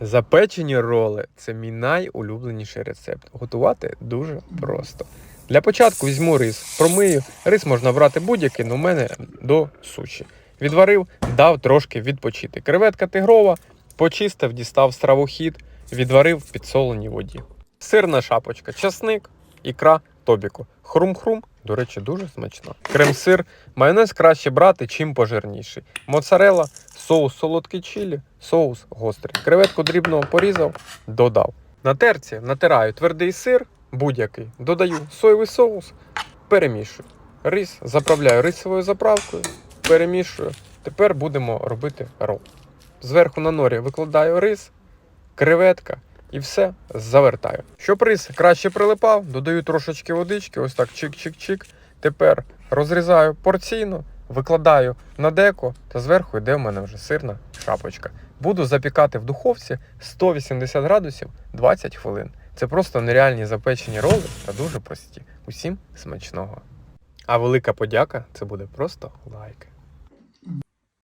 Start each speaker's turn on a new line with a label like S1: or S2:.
S1: Запечені роли це мій найулюбленіший рецепт. Готувати дуже просто. Для початку візьму рис, промию. Рис можна брати будь-який, але у мене до суші. Відварив, дав трошки відпочити. Креветка тигрова, почистив, дістав стравохід, відварив в підсоленій воді. Сирна шапочка, часник, ікра тобіку. Хрум-хрум, до речі, дуже смачна. Крем-сир, майонез краще брати, чим пожирніший. Моцарела, соус солодкий чилі, соус гострий. Креветку дрібно порізав, додав. На терці натираю твердий сир, будь-який, додаю соєвий соус, перемішую. Рис заправляю рисовою заправкою, перемішую. Тепер будемо робити рол. Зверху на норі викладаю рис, креветка і все завертаю. Щоб рис краще прилипав, додаю трошечки водички, ось так чик-чик-чик. Тепер розрізаю порційно, викладаю на деко та зверху йде у мене вже сирна шапочка. Буду запікати в духовці 180 градусів 20 хвилин. Це просто нереальні запечені роли та дуже прості. Усім смачного. А велика подяка це буде просто лайк.